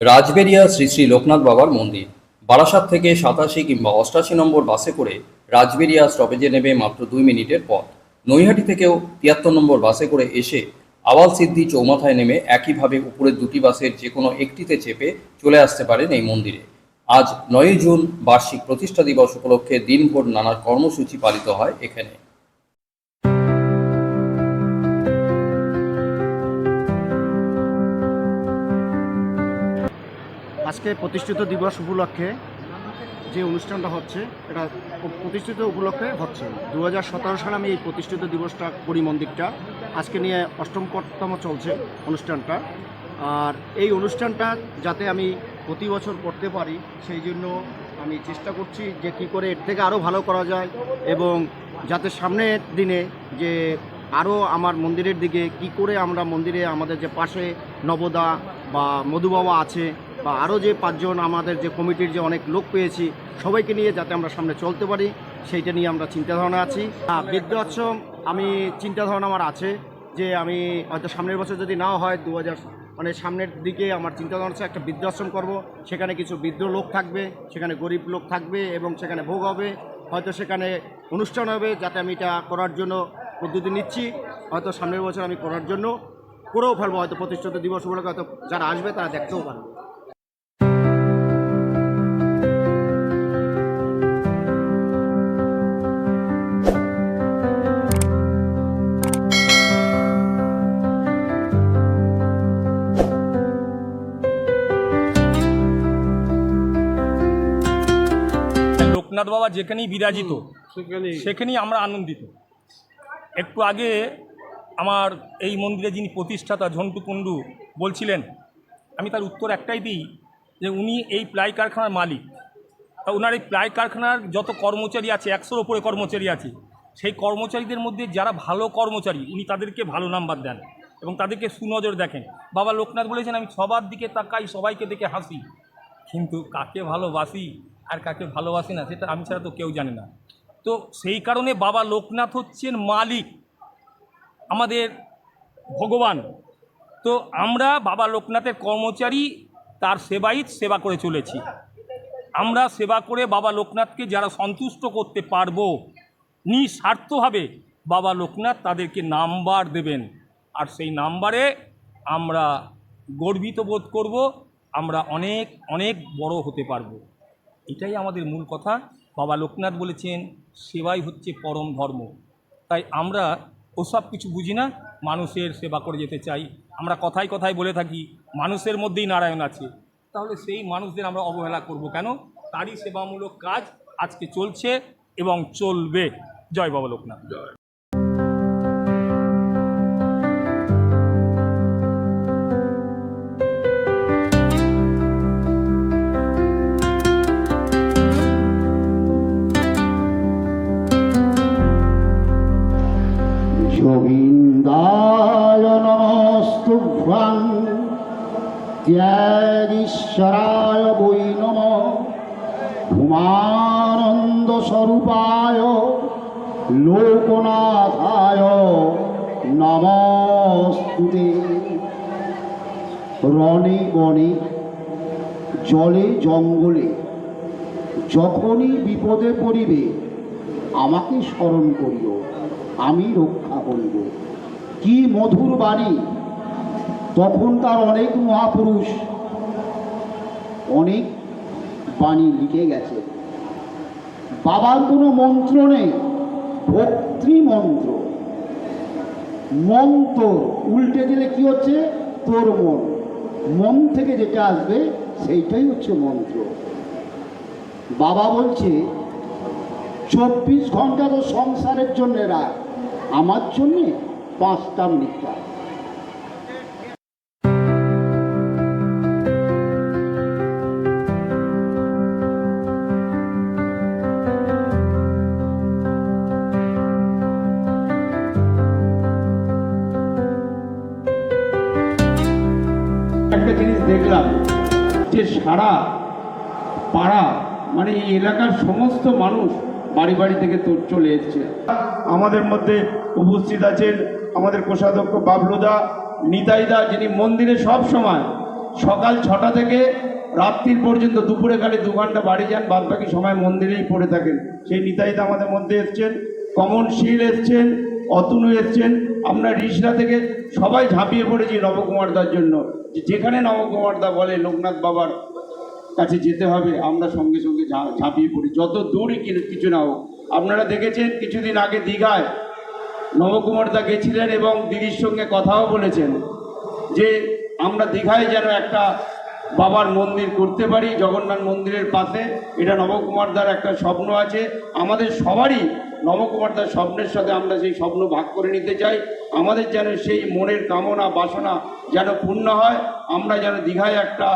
রাজবেরিয়া শ্রী শ্রী লোকনাথ বাবার মন্দির। বারাসাত থেকে সাতাশি কিংবা অষ্টাশি নম্বর বাসে করে রাজবেরিয়া স্টপেজে নেবে মাত্র দুই মিনিটের পথ। নৈহাটি থেকেও তিয়াত্তর নম্বর বাসে করে এসে আওয়াল সিদ্ধি চৌমাথায় নেমে একইভাবে উপরের দুটি বাসের যে কোনো একটিতে চেপে চলে আসতে পারেন এই মন্দিরে। আজ নয়ই জুন বার্ষিক প্রতিষ্ঠা দিবস উপলক্ষে দিনভর নানা কর্মসূচি পালিত হয় এখানে। আজকে প্রতিষ্ঠিত দিবস উপলক্ষে যে অনুষ্ঠানটা হচ্ছে, এটা প্রতিষ্ঠিত উপলক্ষে হচ্ছে। দু হাজার সতেরো সালে আমি এই প্রতিষ্ঠিত দিবসটা করি মন্দিরটা। আজকে নিয়ে অষ্টমতম চলছে অনুষ্ঠানটা। আর এই অনুষ্ঠানটা যাতে আমি প্রতি বছর করতে পারি, সেই জন্য আমি চেষ্টা করছি যে কী করে এর থেকে আরও ভালো করা যায় এবং যাতে সামনের দিনে যে আরও আমার মন্দিরের দিকে কি করে আমরা মন্দিরে আমাদের যে পাশে নবদা বা মধুবাবা আছে বা আরও যে পাঁচজন আমাদের যে কমিটির যে অনেক লোক পেয়েছি সবাইকে নিয়ে যাতে আমরা সামনে চলতে পারি সেইটা নিয়ে আমরা চিন্তাধারণা আছি। হ্যাঁ, বৃদ্ধাশ্রম আমি চিন্তাধারণা আমার আছে যে আমি হয়তো সামনের বছর যদি নাও হয় দু হাজার মানে সামনের দিকে আমার চিন্তাধারণা আছে একটা বৃদ্ধাশ্রম করব। সেখানে কিছু বৃদ্ধ লোক থাকবে সেখানে গরিব লোক থাকবে এবং সেখানে ভোগ হবে। হয়তো সেখানে অনুষ্ঠান হবে যাতে আমি এটা করার জন্য পদ্ধতি নিচ্ছি। হয়তো সামনের বছর আমি করার জন্য করেও ফেলব হয়তো প্রতিষ্ঠিত দিবস উপলক্ষে হয়তো যারা আসবে তারা দেখতেও পারবে। লোকনাথ বাবা যেখানেই বিরাজিত সেখানেই। আমরা আনন্দিত। একটু আগে আমার এই মন্দিরে যিনি প্রতিষ্ঠাতা ঝন্টু কুণ্ডু বলছিলেন আমি তার উত্তর একটাই দিই যে উনি এই প্লাই কারখানার মালিক। তা ওনার এই প্লাই কারখানার যত কর্মচারী আছে একশোর ওপরে কর্মচারী আছে সেই কর্মচারীদের মধ্যে যারা ভালো কর্মচারী উনি তাদেরকে ভালো নাম্বার দেন এবং তাদেরকে সুনজর দেখেন। বাবা লোকনাথ বলেছেন আমি সবার দিকে তাকাই সবাইকে দেখে হাসি। কিন্তু কাকে ভালোবাসি? আর কাকে ভালোবাসি না, সেটা আমি ছাড়া তো কেউ জানে না। তো সেই কারণে বাবা লোকনাথ হচ্ছেন মালিক, আমাদের ভগবান। তো আমরা বাবা লোকনাথের কর্মচারী, তার সেবাই সেবা করে চলেছি। আমরা সেবা করে বাবা লোকনাথকে যারা সন্তুষ্ট করতে পারব, নিঃস্বার্থভাবে বাবা লোকনাথ তাদেরকে নাম্বার দেবেন। আর সেই নাম্বারে আমরা গর্বিত বোধ করব, আমরা অনেক অনেক বড় হতে পারব। এটাই আমাদের মূল কথা। বাবা লোকনাথ বলেছেন, সেবাই হচ্ছে পরম ধর্ম। তাই আমরা ওসব কিছু বুঝি না, মানুষের সেবা করে যেতে চাই। আমরা কথায় কথায় বলে থাকি, মানুষের মধ্যেই নারায়ণ আছে। তাহলে সেই মানুষদের আমরা অবহেলা করব কেন? তারই সেবামূলক কাজ আজকে চলছে এবং চলবে। জয় বাবা লোকনাথ। গোবিন্দায় নমস্তুভ্যং ত্যাগীশ্বরায় বৈ নম উমানন্দ স্বরূপায় লোকনাথায় নমস্তুতে। রণে বনে, জলে জঙ্গলে, যখনই বিপদে পড়িবে, আমাকে স্মরণ করিও। আমি রক্ষা করিব। কি মধুর বাণী? তখন তার অনেক মহাপুরুষ অনেক বাণী লিখে গেছে। বাবার কোনো মন্ত্র নেই, ভক্তি মন্ত্র। মন্ত্র উল্টে দিলে কি হচ্ছে? তোর মন। মন থেকে যেটা আসবে, সেইটাই হচ্ছে মন্ত্র। বাবা বলছে, চব্বিশ ঘণ্টা তো সংসারের জন্য রাখ। আমার জন্যে পাঁচটা মিনিট রাখ। একটা জিনিস দেখলাম যে সারা পাড়া মানে এই এলাকার সমস্ত মানুষ বাড়ি বাড়ি থেকে তো চলে এসছে। আমাদের মধ্যে উপস্থিত আছেন আমাদের কোষাধ্যক্ষ বাবলুদা, নিতাইদা, যিনি মন্দিরে সব সময় সকাল ছটা থেকে রাত্রির পর্যন্ত দুপুরে খালি দু ঘণ্টা বাড়ি যান বাদ বাকি সময় মন্দিরেই পড়ে থাকেন। সেই নিতাইদা আমাদের মধ্যে এসছেন, কমন শীল এসছেন, অতনু এসছেন, আমরা রিসরা থেকে সবাই ঝাঁপিয়ে পড়েছি নবকুমার দার জন্য। যেখানে নবকুমার দা বলে লোকনাথ বাবার কাছে যেতে হবে, আমরা সঙ্গে সঙ্গে ঝাঁপিয়ে পড়ি। যত দূরই কিছু না হোক। আপনারা দেখেছেন, কিছুদিন আগে দীঘায় নবকুমার দা গেছিলেন এবং দিদির সঙ্গে কথাও বলেছেন যে, আমরা দীঘায় যেন একটা বাবার মন্দির করতে পারি, জগন্নাথ মন্দিরের পাশে। এটা নবকুমার দার একটা স্বপ্ন আছে। আমাদের সবারই নবকুমার দার স্বপ্নের সাথে আমরা সেই স্বপ্ন ভাগ করে নিতে চাই। আমাদের যেন সেই মনের কামনা, বাসনা যেন পূর্ণ হয়। আমরা যেন দীঘায় একটা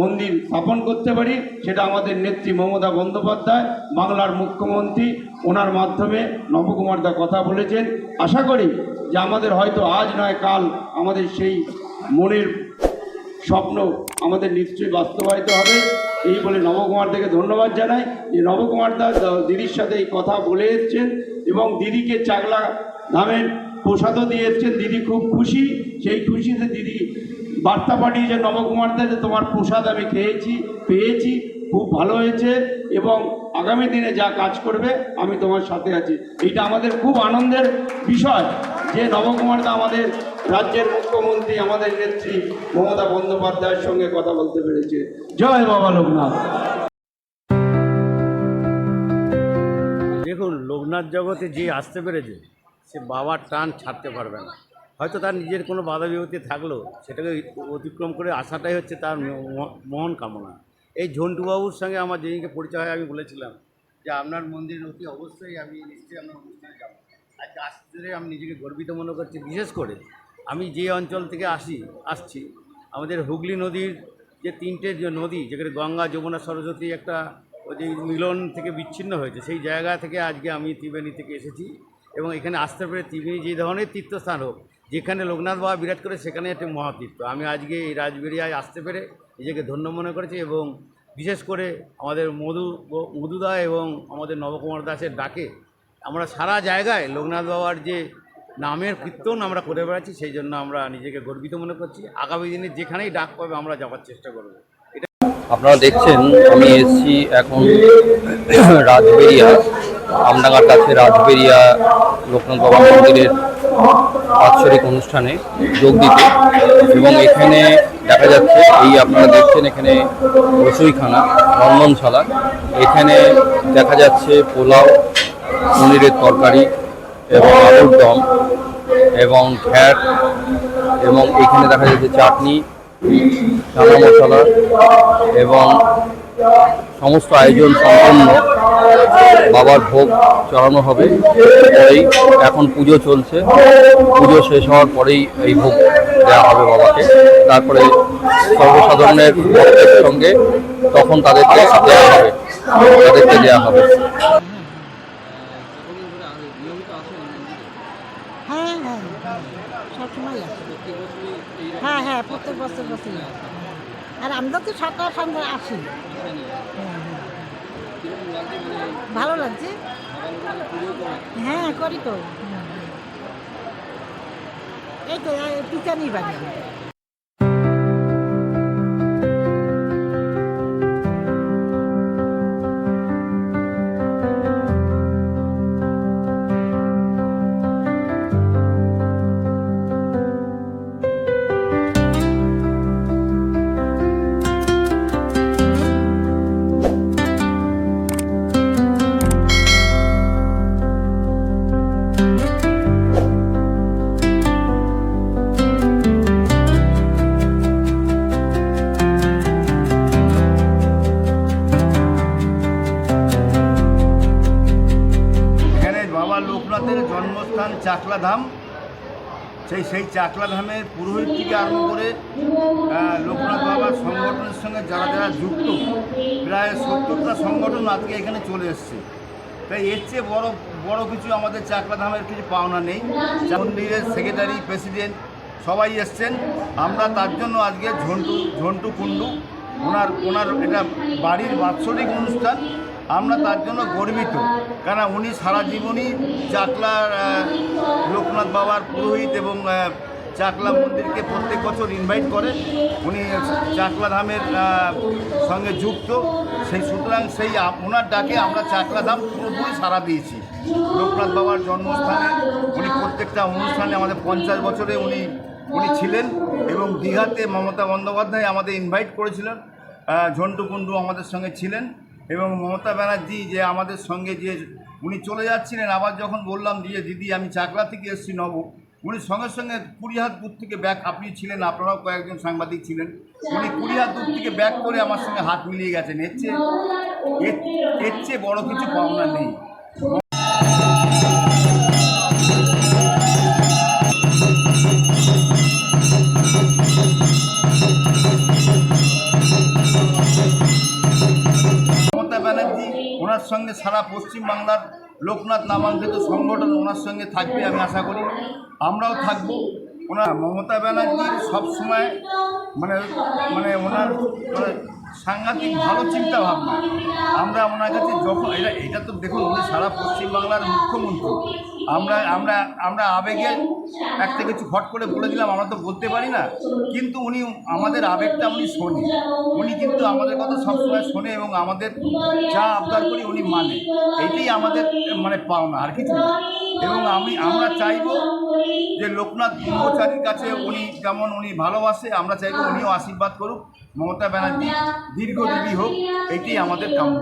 মন্দির স্থাপন করতে পারি, সেটা আমাদের নেত্রী মমতা বন্দ্যোপাধ্যায়, বাংলার মুখ্যমন্ত্রী, ওনার মাধ্যমে নবকুমার দা কথা বলেছেন। আশা করি যে আমাদের হয়তো আজ নয়, কাল আমাদের সেই মনের স্বপ্ন আমাদের নিশ্চয়ই বাস্তবায়িত হবে। এই বলে নবকুমার থেকে ধন্যবাদ জানাই যে নবকুমার দা, দিদির সাথে এই কথা বলে এসছেন এবং দিদিকে চাকলা ধামের প্রসাদও দিয়ে এসছেন। দিদি খুব খুশি, সেই খুশিতে দিদি বার্তা পাঠিয়েছে নবকুমার দা যে তোমার প্রসাদ আমি খেয়েছি, পেয়েছি, খুব ভালো হয়েছে এবং আগামী দিনে যা কাজ করবে আমি তোমার সাথে আছি। এইটা আমাদের খুব আনন্দের বিষয় যে নবকুমার দা আমাদের রাজ্যের মুখ্যমন্ত্রী, আমাদের নেত্রী মমতা বন্দ্যোপাধ্যায়ের সঙ্গে কথা বলতে পেরেছে। জয় বাবা লোকনাথ। দেখুন, লোকনাথ জগতে যে আসতে পেরেছে, সে বাবার টান ছাড়তে পারবে না। হয়তো তার নিজের কোনো বাধা বিপত্তি থাকলেও সেটাকে অতিক্রম করে আসাটাই হচ্ছে তার মহান কামনা। এই ঝন্টুবাবুর সঙ্গে আমার যেদিনকে পরিচয় হয়, আমি বলেছিলাম যে আপনার মন্দির অতি অবশ্যই আমি নিশ্চয়ই আপনার অনুষ্ঠানে যাব। আজকে আসতে আমি নিজেকে গর্বিত মনে করছি, বিশেষ করে আমি যে অঞ্চল থেকে আসি, আসছি, আমাদের হুগলি নদীর যে তিনটে যে নদী, যেখানে গঙ্গা, যমুনা, সরস্বতী একটা ওই যে মিলন থেকে বিচ্ছিন্ন হয়েছে, সেই জায়গা থেকে আজকে আমি ত্রিবেণী থেকে এসেছি। এবং এখানে আসতে পেরে ত্রিবেণী যে ধরনের তীর্থস্থান হোক যেখানে লোকনাথ বাবা বিরাট করে, সেখানে একটি মহাতীর্থ। আমি আজকে এই রাজবেরিয়ায় আসতে পেরে নিজেকে ধন্য মনে করেছি এবং বিশেষ করে আমাদের মধু, মধুদা এবং আমাদের নবকুমার দাসের ডাকে আমরা সারা জায়গায় লোকনাথ বাবার যে নামের কীর্তন আমরা করে বেড়াচ্ছি, সেই জন্য আমরা নিজেকে গর্বিত মনে করছি। আগামী দিনে যেখানেই ডাক পাবে, আমরা যাওয়ার চেষ্টা করব। আপনারা দেখছেন, আমি এসেছি এখন রাজবেরিয়া আমডাঙ্গার কাছে রাজবেরিয়া লোকনাথ বাবা মন্দিরের বাৎসরিক অনুষ্ঠানে যোগ দিতে এবং এখানে দেখা যাচ্ছে, এই আপনারা দেখছেন এখানে রসইখানা, রন্ধনশালা। এখানে দেখা যাচ্ছে পোলাও, পনিরের তরকারি এবং আলুর দম এবং ঘ্যাট এবং এখানে দেখা যাচ্ছে চাটনি চানা মশলা এবং সমস্ত আয়োজন সম্পন্ন, বাবার ভোগ চড়ানো হবে। পরেই এখন পুজো চলছে। পুজো শেষ হওয়ার পরেই এই ভোগ দেওয়া হবে বাবাকে। তারপরে সর্বসাধারণের ভক্তের সঙ্গে তখন তাদেরকে দেওয়া হবে। তাদেরকে দেওয়া হবে। হ্যাঁ হ্যাঁ। হ্যাঁ হ্যাঁ প্রত্যেক বছর বছর আর আমরা তো সকাল সন্ধ্যা আসি। ভালো লাগছে হ্যাঁ করি তো। এই তো পিচানি বাড়ি ধাম। সেই সেই চাকলা ধামের পুরোহিত থেকে আরম্ভ করে লোকনাথ বাবার সংগঠনের সঙ্গে যারা যারা যুক্ত, প্রায় সত্তরটা সংগঠন আজকে এখানে চলে এসছে। তাই এর চেয়ে বড় বড় কিছু আমাদের চাকলা ধামের কিছু পাওনা নেই। মন্দিরের সেক্রেটারি প্রেসিডেন্ট সবাই এসছেন। আমরা তার জন্য আজকে ঝন্টু ঝন্টু কুণ্ডু, ওনার ওনার এটা বাড়ির বাৎসরিক অনুষ্ঠান। আমরা তার জন্য গর্বিত। কেন উনি সারা জীবনই চাকলার লোকনাথ বাবার পুরোহিত এবং চাকলা মন্দিরকে প্রত্যেক বছর ইনভাইট করে। উনি চাকলা ধামের সঙ্গে যুক্ত। সেই সুতরাং সেই ওনার ডাকে আমরা চাকলা ধাম পুরোপুরি সারা দিয়েছি। লোকনাথ বাবার জন্মস্থানে উনি প্রত্যেকটা অনুষ্ঠানে আমাদের পঞ্চাশ বছরে উনি উনি ছিলেন এবং দীঘাতে মমতা বন্দ্যোপাধ্যায় আমাদের ইনভাইট করেছিলেন। ঝন্টু কুণ্ডু আমাদের সঙ্গে ছিলেন। এবং মমতা ব্যানার্জি যে আমাদের সঙ্গে যে উনি চলে যাচ্ছিলেন, আবার যখন বললাম যে দিদি, আমি চাকলা থেকে এসছি নব। উনি সঙ্গে সঙ্গে কুড়িহাত দূর থেকে ব্যাগ আপনি ছিলেন, আপনারাও কয়েকজন সাংবাদিক ছিলেন। উনি কুড়িহাত দূর থেকে ব্যাগ করে আমার সঙ্গে হাত মিলিয়ে গেছেন। এর চেয়ে এর- এর চেয়ে বড়ো কিছু পাওনা নেই। সঙ্গে সারা পশ্চিমবাংলার লোকনাথ নামাঙ্কিত সংগঠন ওনার সঙ্গে থাকবে আমি আশা করি। আমরাও থাকব। ওনার মমতা ব্যানার্জি সবসময় মানে মানে ওনার মানে সাংঘাতিক ভালো চিন্তা ভাবনা আমরা ওনার কাছে যখন এটা এটা তো দেখুন, উনি সারা পশ্চিমবাংলার মুখ্যমন্ত্রী। আমরা আমরা আমরা আবেগে একটা কিছু ফট করে বলে দিলাম, আমরা তো বলতে পারি না। কিন্তু উনি আমাদের আবেগটা উনি শোনে। উনি কিন্তু আমাদের কথা সবসময় শোনে এবং আমাদের যা আবদার করি উনি মানে। এইটাই আমাদের মানে পাওনা, আর কিছু না। এবং আমি, আমরা চাইব যে লোকনাথ ব্রহ্মচারীর কাছে উনি যেমন উনি ভালোবাসে, আমরা চাইব উনিও আশীর্বাদ করুক। মমতা ব্যানার্জি দীর্ঘজীবী হোক, এটি আমাদের কাম্য।